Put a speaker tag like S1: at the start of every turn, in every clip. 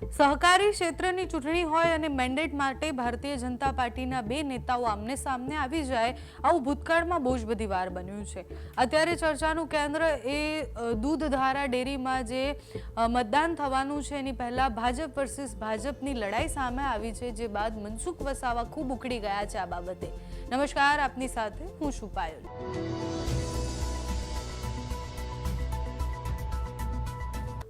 S1: સહકારી ક્ષેત્રની ચૂંટણી હોય અને મેન્ડેટ માટે ભારતીય જનતા પાર્ટીના બે નેતાઓ આમને સામને આવી જાય, આવું ભૂતકાળમાં બહુ જ બધી વાર બન્યું છે. અત્યારે ચર્ચાનું કેન્દ્ર એ દૂધધારા ડેરીમાં જે મતદાન થવાનું છે, એની પહેલાં ભાજપ વર્સિસ ભાજપની લડાઈ સામે આવી છે, જે બાદ મનસુખ વસાવા ખૂબ ઉકળી ગયા છે આ બાબતે. નમસ્કાર, આપની સાથે હું છું પાયલ.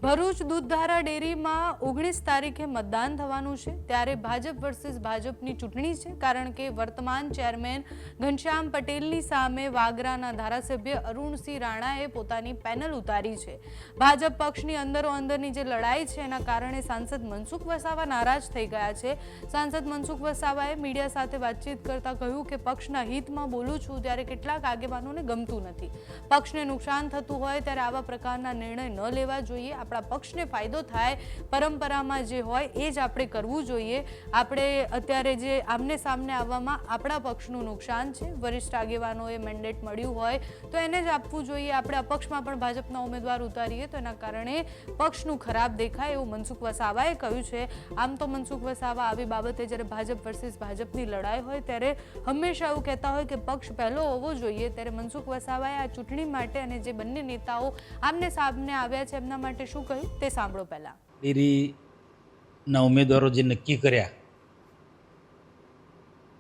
S1: ભરૂચ દૂધધારા ડેરીમાં ઓગણીસ તારીખે મતદાન થવાનું છે. ત્યારે ભાજપ વર્સિસ ભાજપની ચૂંટણી છે, કારણ કે વર્તમાન ચેરમેન ઘનશ્યામ પટેલની સામે વાગરાના ધારાસભ્ય અરુણસિંહ રાણાએ પોતાની પેનલ ઉતારી છે. ભાજપ પક્ષની અંદરો અંદરની જે લડાઈ છે, એના કારણે સાંસદ મનસુખ વસાવા નારાજ થઈ ગયા છે. સાંસદ મનસુખ વસાવાએ મીડિયા સાથે વાતચીત કરતા કહ્યું કે, પક્ષના હિતમાં બોલું છું ત્યારે કેટલાક આગેવાનોને ગમતું નથી. પક્ષને નુકસાન થતું હોય ત્યારે આવા પ્રકારના નિર્ણય ન લેવા જોઈએ. આપણા પક્ષને ફાયદો થાય, પરંપરામાં જે હોય એ જ આપણે કરવું જોઈએ. આપણે અત્યારે જે આમને સામને આવવામાં આપણા પક્ષનું નુકસાન છે, વરિષ્ઠ આગેવાનોએ મેન્ડેટ મળ્યું હોય, તો એને જ આપવું જોઈએ. આપણે અપક્ષમાં પણ ભાજપના ઉમેદવાર ઉતારીએ તો એના કારણે પક્ષનું ખરાબ દેખાય એવું મનસુખ વસાવાએ કહ્યું છે. આમ તો મનસુખ વસાવા આવી બાબતે જ્યારે ભાજપ વર્સિસ ભાજપની લડાઈ હોય ત્યારે હંમેશા એવું કહેતા હોય કે પક્ષ પહેલો હોવો જોઈએ. ત્યારે મનસુખ વસાવાએ આ ચૂંટણી માટે અને જે બંને નેતાઓ આમને સામને આવ્યા છે, એમના માટે શું કહ્યું? તે સાંભળો પહેલા.
S2: ડેરીના ઉમેદવારો જે નક્કી કર્યા,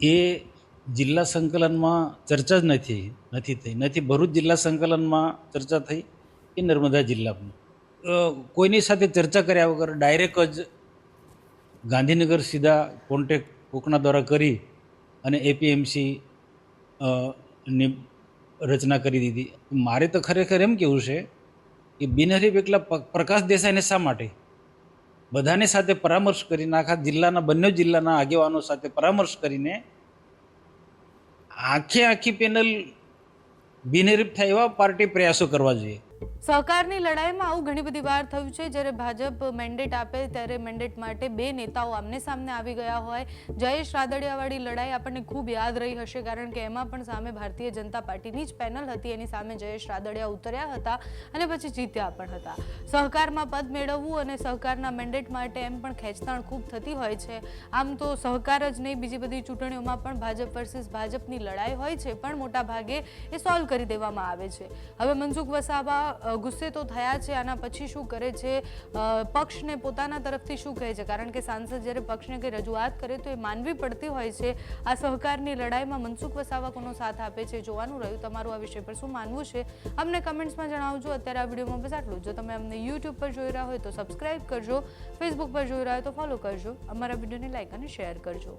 S2: એ જિલ્લા સંકલનમાં ચર્ચા જ નથી નથી થઈ. નથી ભરૂચ જિલ્લા સંકલનમાં ચર્ચા થઈ કે નર્મદા જિલ્લામાં? કોઈની સાથે ચર્ચા કર્યા વગર ડાયરેક્ટ જ ગાંધીનગર સીધા કોન્ટેક કોકના દ્વારા કરી અને એપીએમસી ની રચના કરી દીધી. મારે તો ખરેખર એમ કેવું છે કે બિનહરીફ એકલા પ્રકાશ દેસાઈને શા માટે? બધાને સાથે પરામર્શ કરીને, આખા જિલ્લાના, બંને જિલ્લાના આગેવાનો સાથે પરામર્શ કરીને આખે આખી પેનલ બિનહરીફ થાય એવા પાર્ટી પ્રયાસો કરવા જોઈએ.
S1: સહકારની લડાઈમાં આવું ઘણી બધી વાર થયું છે. જ્યારે ભાજપ મેન્ડેટ આપે ત્યારે મેન્ડેટ માટે બે નેતાઓ આમને સામને આવી ગયા હોય. જયેશ રાદડિયાવાળી લડાઈ આપણને ખૂબ યાદ રહી હશે કારણ કે એમાં પણ સામે ભારતીય જનતા પાર્ટીની જ પેનલ હતી. એની સામે જયેશ રાદડિયા ઉતર્યા હતા અને પછી જીત્યા પણ હતા. સહકારમાં પદ મેળવવું અને સહકારના મેન્ડેટ માટે એમ પણ ખેંચતાણ ખૂબ થતી હોય છે. આમ તો સહકાર જ નહીં, બીજી બધી ચૂંટણીઓમાં પણ ભાજપ વર્સિસ ભાજપની લડાઈ હોય છે, પણ મોટા ભાગે એ સોલ્વ કરી દેવામાં આવે છે. હવે મનસુખ વસાવા ગુસ્સે તો થયા છે, આના પછી શું કરે છે? પક્ષને પોતાના તરફથી શું કહે છે? કારણ કે સાંસદ જ્યારે પક્ષને કંઈ રજૂઆત કરે તો એ માનવી પડતી હોય છે. આ સહકારની લડાઈમાં મનસુખ વસાવા કોનો સાથ આપે છે? જોવાનું રહ્યું તમારું આ વિષય પર શું માનવું છે? અમને કમેન્ટ્સમાં જણાવજો. અત્યારે આ વિડીયોમાં બસ આટલું જો. તમે અમને યુટ્યુબ પર જોઈ રહ્યા હોય તો સબસ્ક્રાઇબ કરજો. ફેસબુક પર જોઈ રહ્યા હોય તો ફોલો કરજો. અમારા વિડીયોને લાઈક અને શેર કરજો.